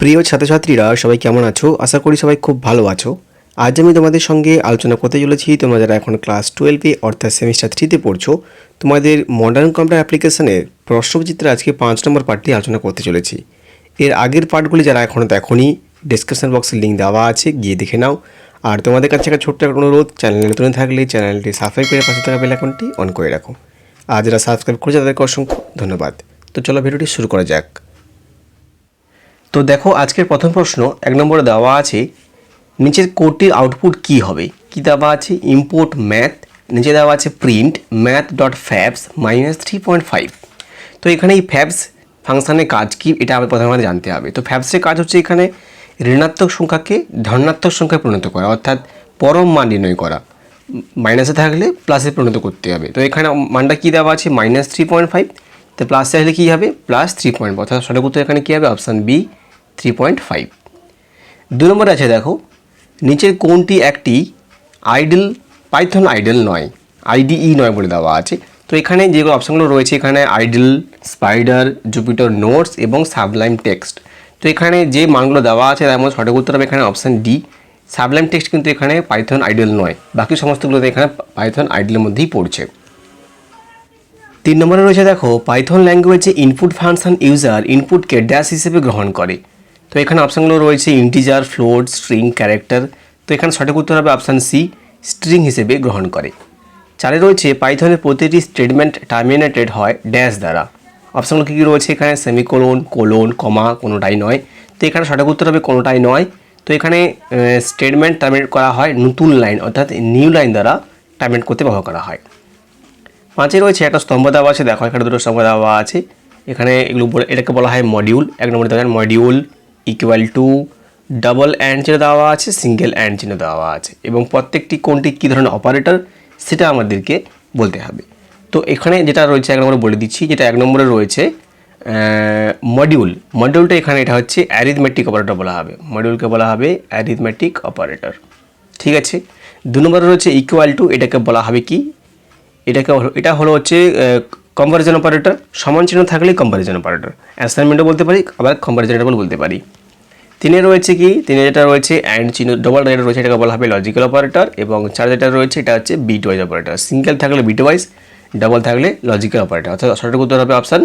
প্রিয় ছাত্রছাত্রীরা, সবাই কেমন আছো? আশা করি সবাই খুব ভালো আছো। আজ আমি তোমাদের সঙ্গে আলোচনা করতে চলেছি। তোমরা যারা এখন ক্লাস টুয়েলভে অর্থাৎ সেমিস্টার থ্রিতে পড়ছো, তোমাদের মডার্ন কম্পিউটার অ্যাপ্লিকেশনের প্রশ্নচিত্রে আজকে পাঁচ নম্বর পার্টটি আলোচনা করতে চলেছি। এর আগের পার্টগুলি যারা এখনও দেখোনি ডিসক্রিপশন বক্সে লিঙ্ক দেওয়া আছে, গিয়ে দেখে নাও। আর তোমাদের কাছে একটা ছোট্ট একটা অনুরোধ চ্যানেলে নতুন থাকলে চ্যানেলটি সাবস্ক্রাইব করে পাশে থাকা বেল আইকনটি অন করে রাখো। আর যারা সাবস্ক্রাইব করেছে, তাদেরকে অসংখ্য ধন্যবাদ। তো চলো ভিডিওটি শুরু করা যাক। তো দেখো, আজকের প্রথম প্রশ্ন, এক নম্বরে দেওয়া আছে, নিচের কোডটির আউটপুট কি হবে? কি দেওয়া আছে? ইম্পোর্ট ম্যাথ নিচে দেওয়া আছে print math dot fabs minus three point five তো এখানে এই ফ্যাবস ফাংশনের কাজ কি? এটা আমাদের প্রথমে জানতে হবে। তো ফ্যাবসের কাজ হচ্ছে এখানে ঋণাত্মক সংখ্যাকে ধনাত্মক সংখ্যায় পরিণত করা, অর্থাৎ পরম মান নির্ণয় করা। মাইনাসে থাকলে প্লাসে পরিণত করতে হবে। তো এখানে মানটা কী দেওয়া আছে? মাইনাস থ্রি পয়েন্ট ফাইভ তো প্লাসে আসলে কী হবে? প্লাস থ্রি পয়েন্ট অর্থাৎ সঠিক উত্তর এখানে কী হবে? Option B three point five দু নম্বরে আছে দেখো, নিচের কোনটি একটি আইডল পাইথন আইডল নয় আইডিই নয় বলে দেওয়া আছে। তো এখানে যেগুলো অপশানগুলো রয়েছে, এখানে আইডল, স্পাইডার, জুপিটার নোটস এবং সাবলাইম টেক্সট। তো এখানে যে মানগুলো দেওয়া আছে, তার মধ্যে সঠিক উত্তর হবে এখানে অপশান ডি সাবলাইম টেক্সট কিন্তু এখানে পাইথন আইডল নয়, বাকি সমস্তগুলোতে এখানে পাইথন আইডলের মধ্যেই পড়ছে। তিন নম্বরে রয়েছে দেখো পাইথন ল্যাঙ্গুয়েজে ইনপুট ফাংশন ইউজার ইনপুটকে ড্যাশ হিসেবে গ্রহণ করে। তো এখানে অপশানগুলো রয়েছে ইন্টিজার ফ্লোট স্ট্রিং ক্যারেক্টার তো এখানে সঠিক উত্তর হবে অপশান সি স্ট্রিং হিসেবে গ্রহণ করে। চারে রয়েছে পাইথনের প্রতিটি স্টেটমেন্ট টার্মিনেটেড হয় ড্যাশ দ্বারা। অপশানগুলো কী কী রয়েছে এখানে? সেমিকোলন কোলন কমা কোনোটাই নয়। তো এখানে সঠিক উত্তর হবে কোনোটাই নয়। তো এখানে স্টেটমেন্ট টার্মিনেট করা হয় নতুন লাইন অর্থাৎ নিউ লাইন দ্বারা টার্মিনেট করতে ব্যবহার করা হয়। পাঁচে রয়েছে একটা স্তম্ভ দেওয়া আছে। দেখো এখানে দুটো স্তম্ভ দেওয়া আছে। এখানে এগুলো এটাকে বলা হয় মডিউল এক নম্বরে দেওয়া module equal to double and চিহ্ন দেওয়া আছে সিঙ্গেল অ্যান্ড চিহ্ন দেওয়া আছে। এবং প্রত্যেকটি কোনটি কী ধরনের অপারেটর সেটা আমাদেরকে বলতে হবে। তো এখানে যেটা রয়েছে, এক নম্বরে বলে দিচ্ছি, যেটা এক নম্বরে রয়েছে মডিউল মডিউলটা এখানে এটা হচ্ছে অ্যারিথমেটিক অপারেটর বলা হবে। মডিউলকে বলা হবে অ্যারিথমেটিক অপারেটর ঠিক আছে? দু নম্বরে রয়েছে ইকুয়াল টু এটাকে বলা হবে কি? এটাকে এটা হলো হচ্ছে কম্পারিজন অপারেটর সমান চিহ্ন থাকলেই কম্পারিজন অপারেটর অ্যাসাইনমেন্টও বলতে পারি, আবার কম্পারিজন বলতে পারি। তিনে রয়েছে কি? তিনে যেটা রয়েছে অ্যান্ড চিহ্ন ডবল যেটা রয়েছে, এটাকে বলা হবে লজিক্যাল অপারেটর এবং চার যেটা রয়েছে, এটা হচ্ছে বিট ওয়াইজ অপারেটর সিঙ্গেল থাকলে বিট ওয়াইজ ডবল থাকলে লজিক্যাল অপারেটর অর্থাৎ সঠিক উত্তর হবে অপশান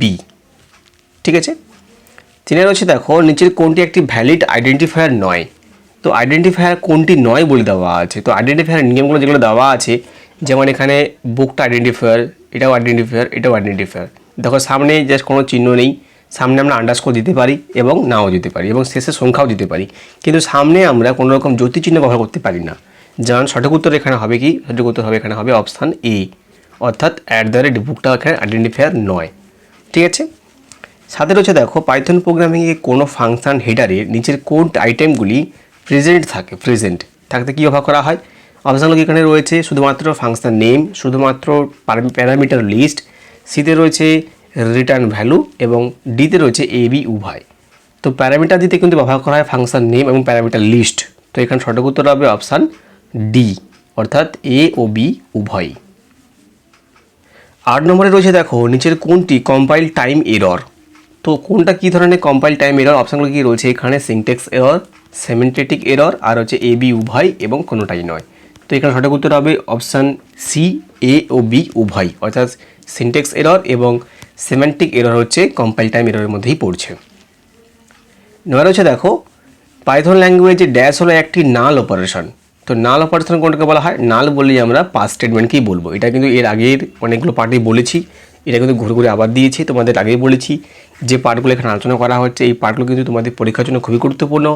বি ঠিক আছে? তিনে রয়েছে, দেখো, নিচের কোনটি একটি ভ্যালিড আইডেন্টিফায়ার নয়? তো আইডেন্টিফায়ার কোনটি নয় বলে দেওয়া আছে। তো আইডেন্টিফায়ার নিয়মগুলো যেগুলো দেওয়া আছে, যেমন এখানে বুকটা আইডেন্টিফায়ার এটাও আইডেন্টিফায়ার এটাও আইডেন্টিফায়ার দেখো, সামনে জাস্ট কোনো চিহ্ন নেই। সামনে আমরা আন্ডারস্কোর দিতে পারি এবং নাও দিতে পারি এবং শেষে সংখ্যাও দিতে পারি। কিন্তু সামনে আমরা কোনো রকম জ্যোতি চিহ্ন ব্যবহার করতে পারি না। যেমন সঠিক উত্তর এখানে হবে কি? সঠিক উত্তর হবে এখানে হবে অপশান এ অর্থাৎ অ্যাট দ্য রেট বুকটা এখানে আইডেন্টিফায়ার নয়। ঠিক আছে? সাথে রয়েছে দেখো পাইথন প্রোগ্রামিংয়ে কোনো ফাংশন হেডারের নিচের কোড আইটেমগুলি প্রেজেন্ট থাকে প্রেজেন্ট থাকতে কী ব্যবহার করা হয়? অপশানগুলো এখানে রয়েছে শুধুমাত্র ফাংশান নেম শুধুমাত্র প্যারামিটার লিস্ট সিতে রয়েছে রিটার্ন ভ্যালু এবং ডিতে রয়েছে এ বি উভয়। তো প্যারামিটার দিতে কিন্তু ব্যবহার করা হয় ফাংশন নেম এবং প্যারামিটার লিস্ট তো এখানে সঠিক উত্তর হবে অপশান ডি অর্থাৎ এ ও বি উভয়। আট নম্বরে রয়েছে দেখো, নিচের কোনটি কম্পাইল টাইম এরর তো কোনটা কী ধরনের কম্পাইল টাইম এরর অপশানগুলো কি রয়েছে? এখানে সিনটেক্স এরর সেমেন্টেটিক এরর আর হচ্ছে এ বি উভয় এবং কোনোটাই নয়। তো এখানে সঠিক উত্তর হবে অপশান সি এ ও বি উভয়, অর্থাৎ সিনটেক্স এরর এবং সেমেন্টিক এরর হচ্ছে কম্পাইল টাইম এররের মধ্যেই পড়ছে। এবার হচ্ছে দেখো পাইথন ল্যাঙ্গুয়েজে ড্যাশ হলো একটি নাল অপারেশন তো নাল অপারেশন কোনটাকে বলা হয়? নাল বলি আমরা পাস স্টেটমেন্টকেই বলব। এটা কিন্তু এর আগের অনেকগুলো পার্টি বলেছি। এটা কিন্তু ঘুরে ঘুরে আবার দিয়েছি, তোমাদের আগেই বলেছি। যে পার্টগুলো এখানে আলোচনা করা হচ্ছে এই পার্টগুলো কিন্তু তোমাদের পরীক্ষার জন্য খুবই গুরুত্বপূর্ণ।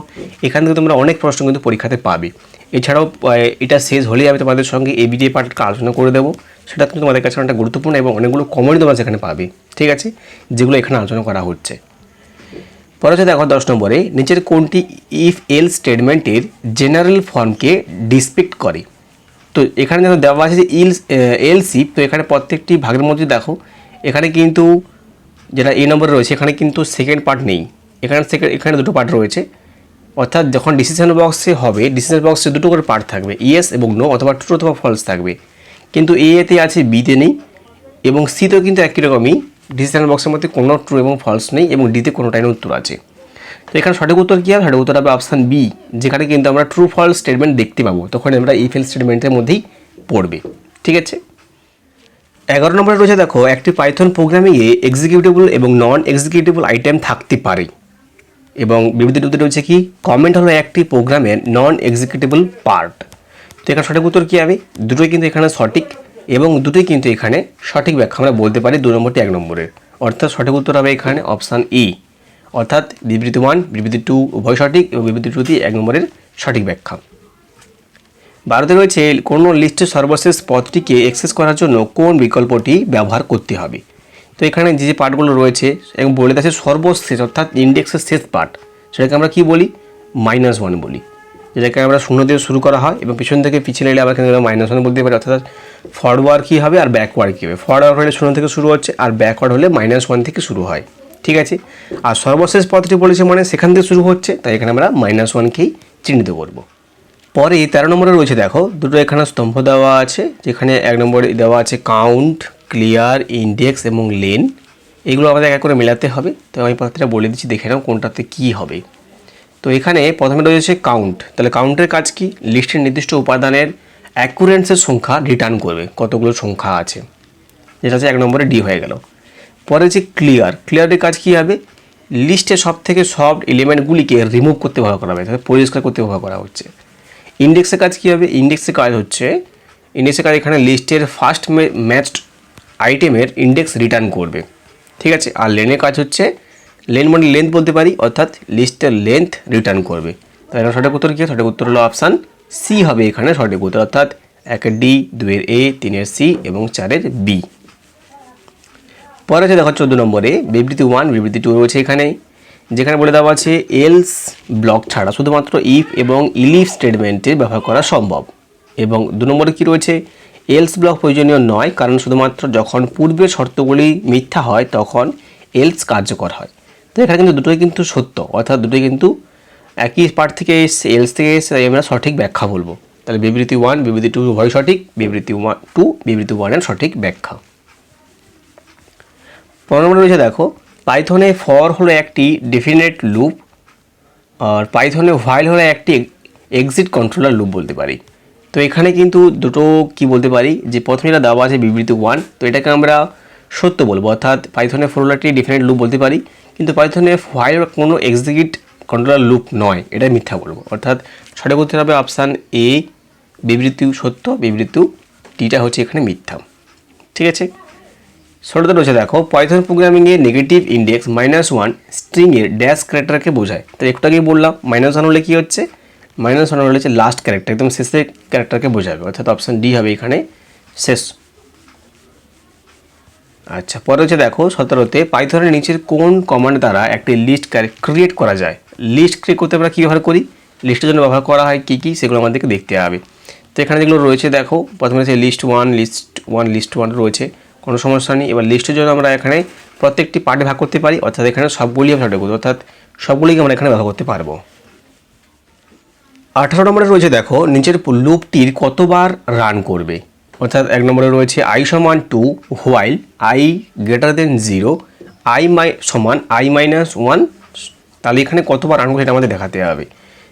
এখান থেকে তোমরা অনেক প্রশ্ন কিন্তু পরীক্ষাতে পাবে। এছাড়াও এটা শেষ হলেই আমি তোমাদের সঙ্গে এবিডিএ পার্টটা আলোচনা করে দেবো। সেটা কিন্তু তোমাদের কাছে অনেকটা গুরুত্বপূর্ণ এবং অনেকগুলো কমেন্ট তোমরা সেখানে পাবে। ঠিক আছে? যেগুলো এখানে আলোচনা করা হচ্ছে। পরে হচ্ছে দেখো দশ নম্বরে, নিচের কোনটি ইফ এল স্টেটমেন্টের জেনারেল ফর্মকে ডিসপেক্ট করে? তো এখানে যেন দেওয়া আছে যে ইল এল সিপ তো এখানে প্রত্যেকটি ভাগের মধ্যে দেখো এখানে কিন্তু যেটা এ নম্বরে রয়েছে, এখানে কিন্তু সেকেন্ড পার্ট নেই। এখানে সেকেন্ড এখানে দুটো পার্ট রয়েছে। অর্থাৎ যখন ডিসিশন বক্সে হবে ডিসিশন বক্সে দুটো করে পার্ট থাকবে। ইয়েস এবং নো অথবা ট্রু অথবা ফলস থাকবে। কিন্তু এ এতে আছে বিতে নেই এবং সিতেও কিন্তু একই রকমই। ডিসিশন বক্সের মধ্যে কোনো ট্রু এবং ফলস নেই এবং ডিতে কোনোটাই উত্তর আছে। তো এখানে সঠিক উত্তর কী হবে? সঠিক উত্তর হবে অপশান বি যেখানে কিন্তু আমরা ট্রু ফলস স্টেটমেন্ট দেখতে পাবো। তখন আমরা ইফ এল স্টেটমেন্টের মধ্যেই পড়বে। ঠিক আছে? এগারো নম্বরে রয়েছে, দেখো, একটি পাইথন প্রোগ্রামিংয়ে এক্সিকিউটেবল এবং নন এক্সিকিউটেবল আইটেম থাকতে পারে। এবং বিবৃতিটিতে রয়েছে কি? কমেন্ট হলো একটি প্রোগ্রামের নন এক্সিকিউটেবল পার্ট তো এখানে সঠিক উত্তর কী হবে? দুটোই কিন্তু এখানে সঠিক এবং দুটোই কিন্তু এখানে সঠিক ব্যাখ্যা আমরা বলতে পারি দু নম্বরটি এক নম্বরের অর্থাৎ সঠিক উত্তর হবে এখানে অপশান ই অর্থাৎ বিবৃতি ওয়ান বিবৃতি টু উভয় সঠিক এবং বিবৃতি টুটি এক নম্বরের সঠিক ব্যাখ্যা। ভারতে রয়েছে কোনো লিস্টের সর্বশেষ পথটিকে অ্যাক্সেস করার জন্য কোন বিকল্পটি ব্যবহার করতে হবে? তো এখানে যে যে পার্টগুলো রয়েছে, এবং বলে আছে সর্বশেষ, অর্থাৎ ইন্ডেক্সের শেষ পার্ট সেটাকে আমরা কি বলি? মাইনাস ওয়ান বলি। যেটাকে আমরা শূন্য দিয়ে শুরু করা হয়, এবং পিছন থেকে পিছিয়ে এলে আবার কিন্তু মাইনাস ওয়ান বলতে পারি, অর্থাৎ ফরওয়ার্ড কী হবে আর ব্যাকওয়ার্ড কী হবে। ফরওয়ার্ড হলে শূন্য থেকে শুরু হচ্ছে, আর ব্যাকওয়ার্ড হলে মাইনাস ওয়ান থেকে শুরু হয়। ঠিক আছে? আর সর্বশেষ পথটি বলেছে মানে সেখান থেকে শুরু হচ্ছে, তাই এখানে আমরা মাইনাস ওয়ানকেই চিহ্নিত করব। পরে তেরো নম্বরে রয়েছে, দেখো, দুটো এখানে স্তম্ভ দেওয়া আছে, যেখানে এক নম্বরে দেওয়া আছে কাউন্ট ক্লিয়ার ইন্ডেক্স এবং লেন এগুলো আমাদের এক করে মেলাতে হবে। তো আমি পাত্রটা বলে দিচ্ছি, দেখে নাও কোনটাতে কী হবে। তো এখানে প্রথমে রয়েছে কাউন্ট তাহলে কাউন্টের কাজ কি? লিস্টের নির্দিষ্ট উপাদানের অ্যাকুরেন্সের সংখ্যা রিটার্ন করবে, কতগুলো সংখ্যা আছে। যেটা হচ্ছে এক নম্বরে ডি হয়ে গেল। পরে হচ্ছে ক্লিয়ার ক্লিয়ারের কাজ কী হবে? লিস্টে সব থেকে সব এলিমেন্টগুলিকে রিমুভ করতে ব্যবহার করা হবে পরিষ্কার করতে ব্যবহার করা হচ্ছে। ইন্ডেক্সের কাজ কী হবে? ইন্ডেক্সের কাজ হচ্ছে ইন্ডেক্সের কাজ এখানে লিস্টের ফার্স্ট ম্যাচড আইটেমের ইন্ডেক্স রিটার্ন করবে। ঠিক আছে? আর লেনের কাজ হচ্ছে লেন মানে লেন্থ বলতে পারি, অর্থাৎ লিস্টের লেন্থ রিটার্ন করবে। তাই সঠিক উত্তর কী? সঠিক উত্তর হলো অপশান সি হবে এখানে সঠিক উত্তর, অর্থাৎ একের ডি দুয়ের এ তিনের সি এবং চারের বি পরে আছে দেখো চোদ্দ নম্বরে, বিবৃতি ওয়ান বিবৃতি টু রয়েছে এখানে যেখানে বলে দেওয়া আছে এলস ব্লক ছাড়া শুধুমাত্র ইফ এবং ইলিফ স্টেটমেন্টে ব্যবহার করা সম্ভব। এবং দু নম্বরে কী রয়েছে? এলস ব্লক প্রয়োজনীয় নয়, কারণ শুধুমাত্র যখন পূর্বের শর্তগুলি মিথ্যা হয়, তখন এলস কার্যকর হয়। তো এখানে কিন্তু দুটোই কিন্তু সত্য, অর্থাৎ দুটোই কিন্তু একই পার্ট থেকে এসছে এলস থেকে এসে তাই আমরা সঠিক ব্যাখ্যা বলব। তাহলে বিবৃতি ওয়ান বিবৃতি টু উভয় সঠিক, বিবৃতি ওয়ান টু বিবৃতি ওয়ানের সঠিক ব্যাখ্যা। পনেরো নম্বরে রয়েছে, দেখো পাইথনে ফর হলো একটি ডেফিনেট লুপ আর পাইথনে হোয়াইল হলো একটি এক্সিট কন্ট্রোলার লুপ বলতে পারি। তো এখানে কিন্তু দুটো কি বলতে পারি? যে প্রথমে এটা দেওয়া আছে বিবৃতি ওয়ান তো এটাকে আমরা সত্য বলব, অর্থাৎ পাইথনে ফর হলো একটি ডেফিনেট লুপ বলতে পারি, কিন্তু পাইথনে হোয়াইল কোনো এক্সিকিউট কন্ট্রোলার লুপ নয় এটা মিথ্যা বলব। অর্থাৎ সঠিক উত্তর হবে অপশান এ বিবৃতি সত্য বিবৃতি টিটা হচ্ছে এখানে মিথ্যা। ঠিক আছে? ষোলোতে রয়েছে, দেখো পাইথন প্রোগ্রামিংয়ে নেগেটিভ ইন্ডেক্স মাইনাস ওয়ান স্ট্রিংয়ের ড্যাশ ক্যারেক্টারকে বোঝায়। তো একটু আগেই বললাম মাইনাস ওয়ান হলে কী হচ্ছে? মাইনাস ওয়ান হলে হচ্ছে লাস্ট ক্যারেক্টার একদম শেষের ক্যারেক্টারকে বোঝাবে। অর্থাৎ অপশান ডি হবে এখানে, শেষ। আচ্ছা পরে হচ্ছে দেখো, সতেরোতে পাইথনের নিচের কোন কমান্ড দ্বারা একটি লিস্ট ক্রিয়েট করা যায়? লিস্ট ক্রিয়েট করতে আমরা কী ব্যবহার করি? লিস্টের জন্য ব্যবহার করা হয় কী কী? সেগুলো আমাদেরকে দেখতে হবে। তো এখানে যেগুলো রয়েছে, দেখো, প্রথমে হচ্ছে list one list one list one রয়েছে। কোনো সমস্যা নেই। এবার লিস্টের জন্য আমরা এখানে প্রত্যেকটি পার্টে ভাগ করতে পারি, অর্থাৎ এখানে সবগুলি আমরা করব অর্থাৎ সবগুলিকে আমরা এখানে ব্যবহার করতে পারব। আঠারো নম্বরে রয়েছে দেখো, নিচের লুপটির কতবার রান করবে? অর্থাৎ এক নম্বরে রয়েছে আই সমান two while I greater than zero I my সমান আই মাইনাস ওয়ান তাহলে এখানে কতবার রান করবে এটা আমাদের দেখাতে হবে।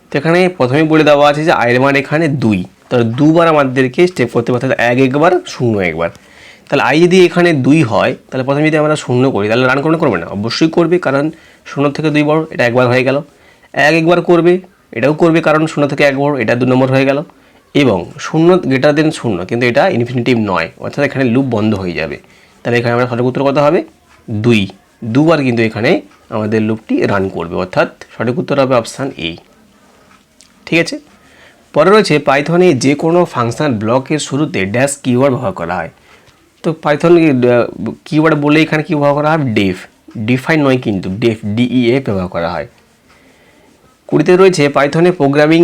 তো এখানে প্রথমে বলে দেওয়া আছে যে আয়ের মান এখানে দুই, তাহলে দুবার আমাদেরকে স্টেপ করতে পারতে এক একবার, শূন্য একবার। তাহলে আই যদি এখানে দুই হয়, তাহলে প্রথমে যদি আমরা শূন্য করি, তাহলে রান করবে করবে না। অবশ্যই করবে, কারণ শূন্য থেকে দুই বড়, এটা একবার হয়ে গেল। এক একবার করবে, এটাও করবে, কারণ শূন্য থেকে এক বড়, এটা দু নম্বর হয়ে গেল। এবং শূন্য গ্রেটার দেন শূন্য, কিন্তু এটা ইনফিনিটিভ নয়, অর্থাৎ এখানে লুপ বন্ধ হয়ে যাবে। তাহলে এখানে আমরা সঠিক উত্তর কত হবে? দুই। দুবার কিন্তু এখানে আমাদের লুপটি রান করবে, অর্থাৎ সঠিক উত্তর হবে অপশান এ ঠিক আছে? পরে রয়েছে পাইথনে যে কোনো ফাংশন ব্লকের শুরুতে ড্যাশ কিওয়ার্ড ব্যবহার করা হয়। তো পাইথন কিওয়ার্ড বলে এখানে কী ব্যবহার করা হয়? ডেফ ডিফাইন নয় কিন্তু ডেফ ডিইএফ ব্যবহার করা হয়। কুড়িতে রয়েছে পাইথনে প্রোগ্রামিং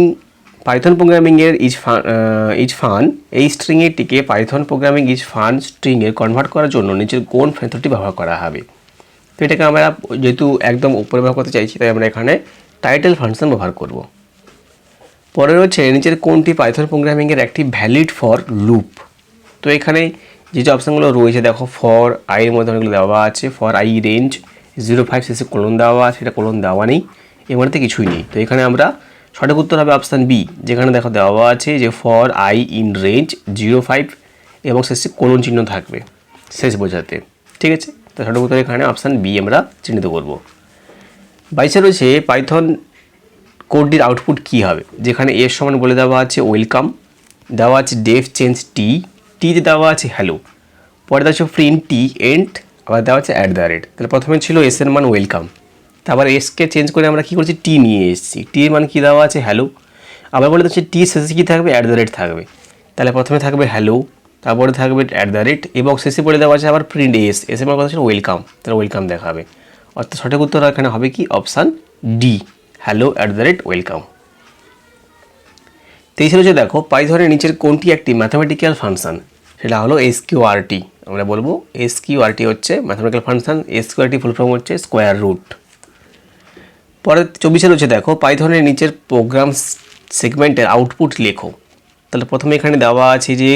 পাইথন প্রোগ্রামিংয়ের ইজ ফান ইজ ফান এই স্ট্রিংয়েরটিকে পাইথন প্রোগ্রামিং ইজ ফান স্ট্রিংয়ে কনভার্ট করার জন্য নিচের কোন মেথডটি ব্যবহার করা হবে। তো এটাকে আমরা যেহেতু একদম উপরে ব্যবহার করতে চাইছি, তাই আমরা এখানে টাইটেল ফাংশন ব্যবহার করব। পরে রয়েছে নিচের কোনটি পাইথন প্রোগ্রামিংয়ের একটি ভ্যালিড ফর লুপ তো এখানে যে যে অপশানগুলো রয়েছে, দেখো ফর আইয়ের মধ্যে অনেকগুলো দেওয়া আছে। For I range zero five শেষে কোলন দেওয়া আছে, এটা কোলন দেওয়া নেই। মধ্যে কিছুই নেই। তো এখানে আমরা সঠিক উত্তর হবে অপশান বি যেখানে দেখো দেওয়া আছে যে for I in range zero five এবং শেষে কোলন চিহ্ন থাকবে শেষ বোঝাতে। ঠিক আছে? তো সঠিক উত্তর এখানে অপশান বি আমরা চিহ্নিত করব। বাইশে রয়েছে পাইথন কোডটির আউটপুট কী হবে? যেখানে এর সমান বলে দেওয়া আছে ওয়েলকাম দেওয়া আছে ডেফ চেঞ্জ টি টিতে দেওয়া আছে হ্যালো পরে দেওয়া আছে প্রিন্ট টি এন্ড আবার দেওয়া আছে অ্যাট দ্য রেট তাহলে প্রথমে ছিল এস এর মান ওয়েলকাম তারপর এসকে চেঞ্জ করে আমরা কী করছি? টি নিয়ে এসেছি। টি এর মান কী দেওয়া আছে? হ্যালো আবার বলে দিচ্ছি টি শেষে কী থাকবে? অ্যাট দ্য রেট থাকবে। তাহলে প্রথমে থাকবে হ্যালো তারপরে থাকবে অ্যাট দ্য রেট এবং শেষে বলে দেওয়া আছে আবার প্রিন্ট এস এস এর মান কথা ছিল ওয়েলকাম তাহলে ওয়েলকাম দেখাবে। অর্থাৎ সঠিক উত্তর এখানে হবে কি? Option D hello at the rate welcome তেইশে রয়েছে দেখো পাই পাইথনের নিচের কোনটি একটি ম্যাথামেটিক্যাল ফাংশন সেটা হলো এস কিউ আর টি আমরা বলব এস কিউ আর টি হচ্ছে mathematical function S Q R T full form হচ্ছে স্কোয়ার রুট পরে চব্বিশে রয়েছে দেখো, পাইথনের নিচের প্রোগ্রাম সেগমেন্টের আউটপুট লেখো। তাহলে প্রথমে এখানে দেওয়া আছে যে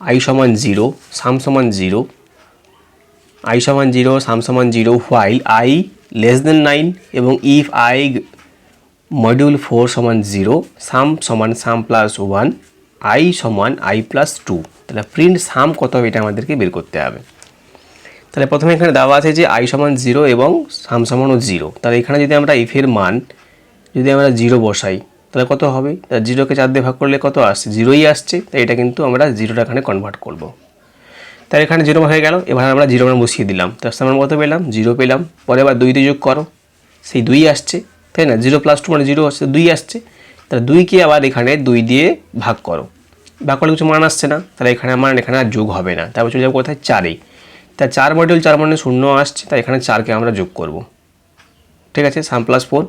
আই সমান জিরো সাম সমান জিরো আই সমান জিরো সাম সমান zero while I less than nine এবং ইফ আই মডিউল ফোর সমান জিরো সাম সমান সাম প্লাস ওয়ান আই সমান আই প্লাস টু তাহলে প্রিন্ট সাম কত হবে এটা আমাদেরকে বের করতে হবে। তাহলে প্রথমে এখানে দেওয়া আছে যে আই সমান জিরো এবং সাম সমানও জিরো তাহলে এখানে যদি আমরা ইফের মান যদি আমরা জিরো বসাই, তাহলে কত হবে? তাহলে জিরোকে চার দিয়ে ভাগ করলে কত আসছে? জিরোই আসছে, তাই এটা কিন্তু আমরা জিরোটা এখানে কনভার্ট করব। তাই এখানে জিরো হয়ে গেল, এবার আমরা জিরো মান বসিয়ে দিলাম। তার সামান কত পেলাম? জিরো পেলাম। পরে আবার দুই দিয়ে যোগ করো। সেই দুই আসছে। তাই না? জিরো প্লাস টু মানে জিরো আসছে, দুই আসছে। তাহলে দুইকে আবার এখানে দুই দিয়ে ভাগ করো। ভাগ করলে কিছু মান আসছে না, তাহলে এখানে মান এখানে আর যোগ হবে না। তারপর চলে যাব কোথায়? চারেই তা চার মডিউল চার মানে শূন্য আসছে, তাই এখানে চারকে আমরা যোগ করব। ঠিক আছে? সাম প্লাস ফোর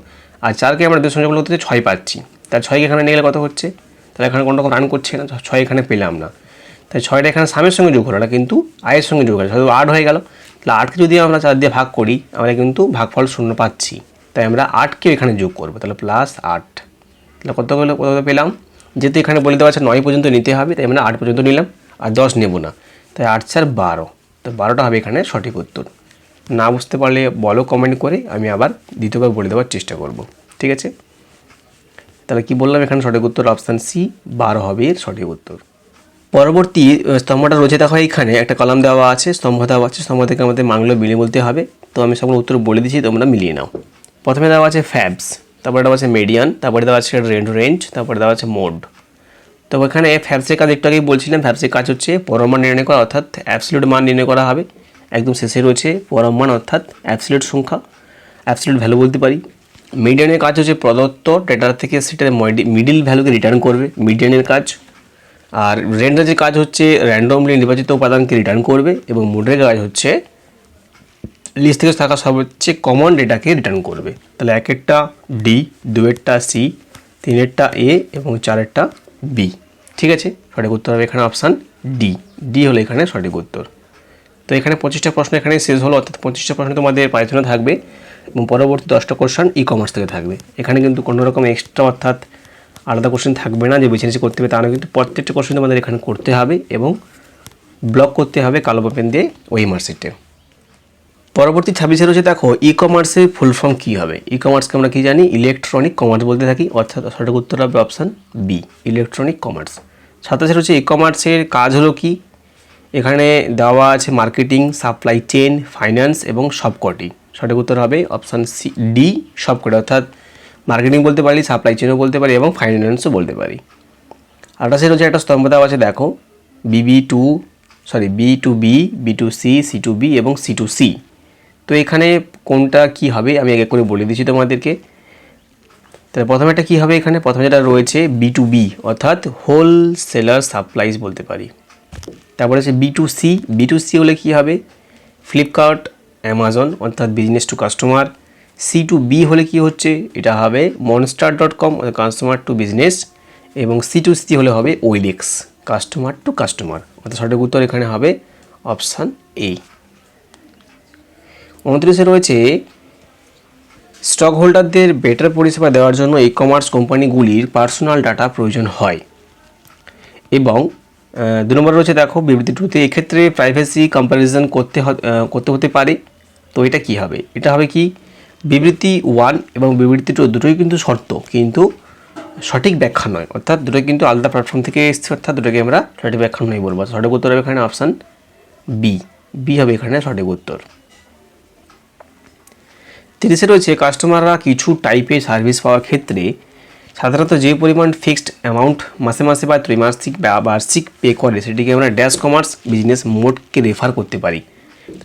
আর চারকে আমরা সঙ্গে যোগ করতে ছয় পাচ্ছি। তার ছয়কে এখানে নিয়ে গেলে কত হচ্ছে? তাহলে এখানে কোনো রকম রান করছে না, ছয় এখানে পেলাম না। তাই ছয়টা এখানে সামের সঙ্গে যোগ হলো না, কিন্তু আয়ের সঙ্গে যোগ হলো। আট হয়ে গেল। তাহলে আটকে যদি আমরা চার দিয়ে ভাগ করি, আমরা কিন্তু ভাগফল শূন্য পাচ্ছি। তাই আমরা আটকে এখানে যোগ করব। তাহলে প্লাস আট। তাহলে কত কত পেলাম? যেহেতু এখানে বলে দেওয়া আছে নয় পর্যন্ত নিতে হবে, তাই আমরা আট পর্যন্ত নিলাম আর দশ নেব না। তাই আট চার বারো। তো বারোটা হবে এখানে সঠিক উত্তর। না বুঝতে পারলে বলো কমেন্ট করে, আমি আবার দ্বিতীয়বার বলে দেওয়ার চেষ্টা করব। ঠিক আছে? তাহলে কি বললাম এখানে সঠিক উত্তর? অপশান সি বারো হবে এর সঠিক উত্তর। পরবর্তী স্তম্ভটা রয়েছে, দেখো এখানে একটা কলাম দেওয়া আছে, স্তম্ভ দেওয়া আছে, স্তম্ভ থেকে আমাদের মানগুলো মিলিয়ে বলতে হবে। তো আমি সবগুলো উত্তর বলে দিচ্ছি, তোমরা মিলিয়ে নাও। প্রথমে দেওয়া আছে ফ্যাবস তারপরে দেওয়া আছে মিডিয়ান তারপরে দেওয়া আছে রেন্ট রেঞ্জ তারপরে দেওয়া আছে মোড তো এখানে ফ্যাবসের কাজ একটু আগেই বলছিলাম ফ্যাবসের কাজ হচ্ছে পরম মান নির্ণয় করা, অর্থাৎ অ্যাবসলিউট মান নির্ণয় করা হবে। একদম শেষে রয়েছে পরম মান, অর্থাৎ অ্যাবসলিউট সংখ্যা অ্যাবসলিউট ভ্যালু বলতে পারি। মিডিয়ানের কাজ হচ্ছে প্রদত্ত ডেটার থেকে সেটার মিডিল ভ্যালুকে রিটার্ন করবে মিডিয়ানের কাজ। আর রেন্ডারের কাজ হচ্ছে র্যান্ডমলি নির্বাচিত উপাদানকে রিটার্ন করবে, এবং মোডের কাজ হচ্ছে লিস্ট থেকে থাকা সবচেয়ে কমন ডেটাকে রিটার্ন করবে। তাহলে এক একটা ডি দুয়েরটা সি তিনেরটা এ এবং চারেরটা বি ঠিক আছে? সঠিক উত্তর হবে এখানে অপশান ডি ডি হলো এখানে সঠিক উত্তর। তো এখানে পঁচিশটা প্রশ্ন এখানে শেষ হলো, অর্থাৎ পঁচিশটা প্রশ্ন তোমাদের পাইথনে থাকবে এবং পরবর্তী দশটা কোশ্চেন ই কমার্স থেকে থাকবে। এখানে কিন্তু কোনো রকম এক্সট্রা অর্থাৎ আলাদা কোশ্চেন থাকবে না, যে বেছে বেছে করতে হবে তা না কিন্তু প্রত্যেকটা কোশ্চেন তোমাদের এখানে করতে হবে এবং ব্লক করতে হবে কালো পেন দিয়ে ওই মার্কশিটে পরবর্তী ছাব্বিশে রয়েছে, দেখো ই কমার্সের ফুল ফর্ম কী হবে? ই কমার্সকে আমরা কী জানি? ইলেকট্রনিক কমার্স বলতে থাকি, অর্থাৎ সঠিক উত্তর হবে অপশান বি ইলেকট্রনিক কমার্স সাতাশে রয়েছে ই কমার্সের কাজ হলো কি? এখানে দেওয়া আছে মার্কেটিং সাপ্লাই চেন ফাইন্যান্স এবং সবকটি। সঠিক উত্তর হবে অপশান সি ডি সবকটি। অর্থাৎ মার্কেটিং বলতে পারি সাপ্লাই চেনও বলতে পারি এবং ফাইন্যান্সও বলতে পারি। আঠাশে রয়েছে, একটা স্তম্ভ দেওয়া আছে, দেখো B B to sorry B to B B to C C to B এবং সি টু সি তো এখানে কোনটা কি হবে, আমি এক করে বলে দিচ্ছি তোমাদেরকে। তাহলে প্রথমে একটা কী হবে এখানে? প্রথমে যেটা রয়েছে বি টু বি অর্থাৎ হোলসেলার সাপ্লাইজ বলতে পারি। তারপরে হচ্ছে B to C B to C হলে কী হবে? ফ্লিপকার্ট অ্যামাজন অর্থাৎ business to customer C to B হলে কি হচ্ছে? এটা হবে monster dot com customer to business এবং সি টু সি হলে হবে ওইলেক্স কাস্টমার টু কাস্টমার অর্থাৎ সঠিক উত্তর এখানে হবে অপশান এ উনত্রিশে রয়েছে স্টক হোল্ডারদের বেটার পরিষেবা দেওয়ার জন্য ই কমার্স কোম্পানিগুলির পার্সোনাল ডাটা প্রয়োজন হয়। এবং দু নম্বর রয়েছে দেখো, বিবৃতি টুতে, এক্ষেত্রে প্রাইভেসি কম্প্যারিজন করতে করতে হতে পারে। তো এটা কি হবে? এটা হবে কি? বিবৃতি ওয়ান এবং বিবৃতি টু দুটোই কিন্তু শর্ত, কিন্তু সঠিক ব্যাখ্যা নয়। অর্থাৎ দুটোই কিন্তু আলাদা প্ল্যাটফর্ম থেকে এসছে, অর্থাৎ দুটোকে আমরা সঠিক ব্যাখ্যা নয় বলব। সঠিক উত্তর হবে এখানে অপশান বি বি হবে এখানে সঠিক উত্তর। তিরিশে রয়েছে কাস্টমাররা কিছু টাইপের সার্ভিস পাওয়ার ক্ষেত্রে। সাধারণত যে পরিমাণ ফিক্সড অ্যামাউন্ট মাসে মাসে বা ত্রৈমাসিক বা বার্ষিক পে করে, সেটিকে আমরা ড্যাশ কমার্স বিজনেস মোডকে রেফার করতে পারি।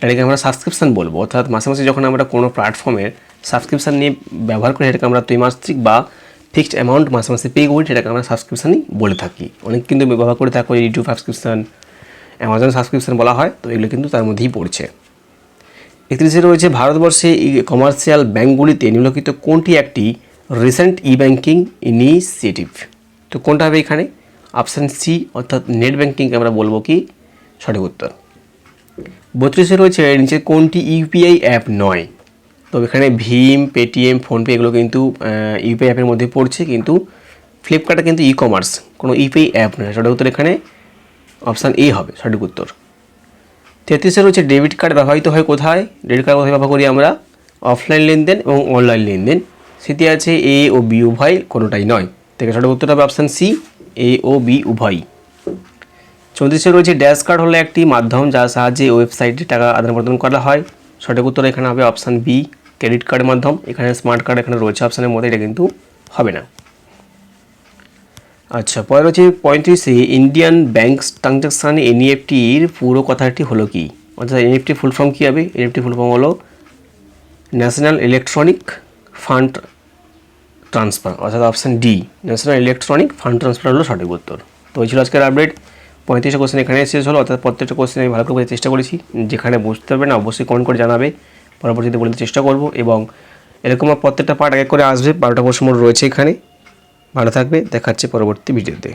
এটাকে আমরা সাবস্ক্রিপশন বলব। অর্থাৎ মাসে মাসে যখন আমরা কোনো প্ল্যাটফর্মের সাবস্ক্রিপশন নিয়ে ব্যবহার করি, সেটাকে আমরা ত্রৈমাসিক বা ফিক্সড অ্যামাউন্ট মাসে মাসে পে করি, সেটাকে আমরা সাবস্ক্রিপশনই বলে থাকি। অনেক কিন্তু ব্যবহার করে থাকো ইউটিউব সাবস্ক্রিপশন অ্যামাজন সাবস্ক্রিপশন বলা হয়, তো এগুলো কিন্তু তার মধ্যেই পড়ছে। একত্রিশে রয়েছে ভারতবর্ষে কমার্শিয়াল ব্যাঙ্কগুলিতে নিম্নলিখিত কোনটি একটি রিসেন্ট ই ব্যাঙ্কিং ইনিশিয়েটিভ তো কোনটা হবে এখানে? অপশান সি অর্থাৎ নেট ব্যাঙ্কিংকে আমরা বলব কি? সঠিক উত্তর। বত্রিশে রয়েছে নিচে কোনটি ইউপিআই অ্যাপ নয়? তো এখানে ভীম, পেটিএম, ফোনপে এগুলো কিন্তু ইউপিআই অ্যাপের মধ্যে পড়ছে, কিন্তু ফ্লিপকার্টে কিন্তু ই কমার্স কোনো ইউপিআই অ্যাপ নয়। সঠিক উত্তর এখানে অপশান এ হবে, সঠিক উত্তর। তেত্রিশে রয়েছে ডেবিট কার্ড ব্যবহৃত হয় কোথায়? ডেবিট কার্ড কোথায় ব্যবহার করি আমরা অফলাইন লেনদেন এবং অনলাইন লেনদেন। সেটি আছে এ ও বি উভয়, কোনোটাই নয়। থেকে সঠিক উত্তর হবে অপশান সি এ ও বি উভয়। চৌত্রিশে রয়েছে ড্যাশ কার্ড হলো একটি মাধ্যম যার সাহায্যে ওয়েবসাইটে টাকা আদান প্রদান করা হয়। সঠিক উত্তর এখানে হবে অপশান বি ক্রেডিট কার্ডের মাধ্যম। এখানে স্মার্ট কার্ড এখানে রয়েছে অপশানের মধ্যে, এটা কিন্তু হবে না। আচ্ছা পরে রয়েছে পঁয়ত্রিশে ইন্ডিয়ান ব্যাংক ট্রানজাকশান এনইএফটির পুরো কথাটি হলো কি? অর্থাৎ এনইএফটি ফুল ফর্ম কী হবে? এনএফটি ফুল ফর্ম হলো ন্যাশনাল ইলেকট্রনিক ফান্ড ট্রান্সফার অর্থাৎ option D national electronic fund transfer হলো সঠিক উত্তর। তো ছিল আজকের আপডেট পঁয়ত্রিশটা কোশ্চেন এখানে শেষ হলো, অর্থাৎ প্রত্যেকটা কোশ্চেন আমি ভালো করে চেষ্টা করেছি। যেখানে বুঝতে পারবে না অবশ্যই কমেন্ট করে জানাবে। পরবর্তীতে বলতে চেষ্টা করব এবং এরকম প্রত্যেকটা পার্ট এক করে আসবে। বারোটা মোট রয়েছে এখানে। ভালো থাকবে দেখাচ্ছে পরবর্তী ভিডিওতে।